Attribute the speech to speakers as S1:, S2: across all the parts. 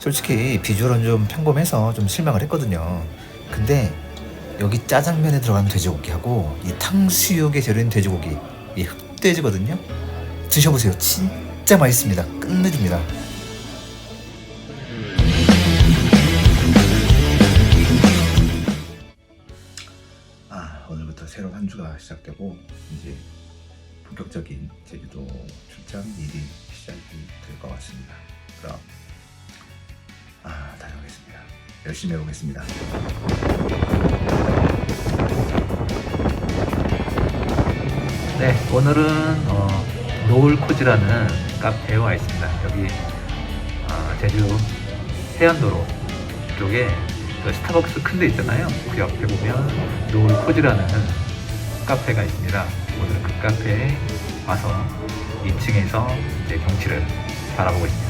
S1: 솔직히 비주얼은 좀 평범해서 좀 실망을 했거든요. 근데 여기 짜장면에 들어간 돼지고기하고 이 탕수육에 절인 돼지고기 이 흑돼지거든요. 드셔보세요. 진짜 맛있습니다. 끝내줍니다. 아 오늘부터 새로운 한 주가 시작되고 이제 본격적인 제주도 출장 일이 시작이 될 것 같습니다. 그럼. 열심히 해보겠습니다.
S2: 네, 오늘은 어, 노을코지라는 카페에 와 있습니다. 여기 어, 제주 해안도로 쪽에 그 스타벅스 큰 데 있잖아요. 그 옆에 보면 노을코지라는 카페가 있습니다. 오늘 그 카페에 와서 2층에서 이제 경치를 바라보고 있습니다.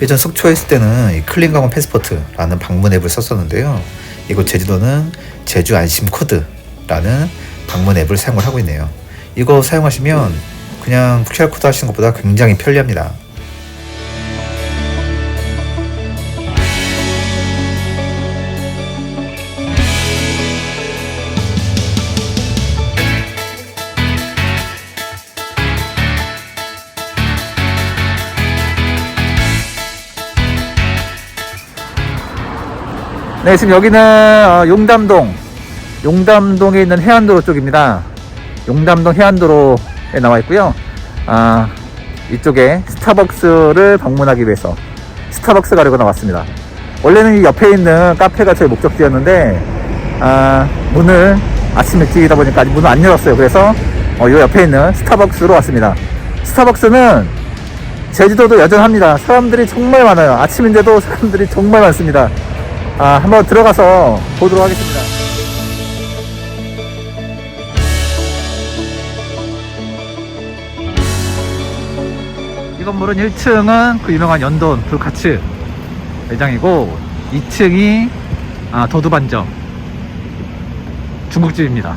S1: 예전 속초에 있을 때는 이 클린강원 패스포트라는 방문 앱을 썼었는데요. 이곳 제주도는 제주 안심 코드라는 방문 앱을 사용을 하고 있네요. 이거 사용하시면 그냥 QR코드 하시는 것보다 굉장히 편리합니다.
S2: 네, 지금 여기는 어, 용담동, 용담동에 있는 해안도로 쪽입니다. 용담동 해안도로에 나와 있고요. 아, 이쪽에 스타벅스를 방문하기 위해서 스타벅스 가려고 나왔습니다. 원래는 이 옆에 있는 카페가 저희 목적지였는데 아, 문을 아침 일찍이다 보니까 아직 문을 안 열었어요. 그래서 어, 이 옆에 있는 스타벅스로 왔습니다. 스타벅스는 제주도도 여전합니다. 사람들이 정말 많아요. 아침인데도 사람들이 정말 많습니다. 아, 한번 들어가서 보도록 하겠습니다. 이 건물은 1층은 그 유명한 연돈 불카츠 매장이고 2층이 아, 도두반점 중국집입니다.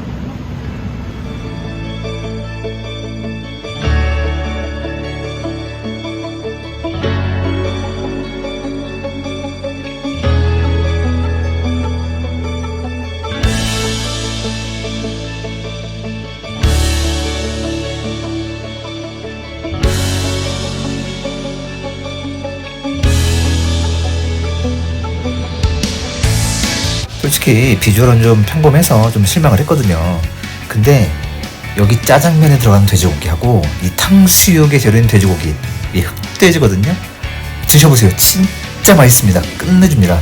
S1: 솔직히 비주얼은 좀 평범해서 좀 실망을 했거든요. 근데 여기 짜장면에 들어간 돼지고기하고 이 탕수육에 절인 돼지고기 이 흑돼지거든요. 드셔보세요. 진짜 맛있습니다. 끝내줍니다.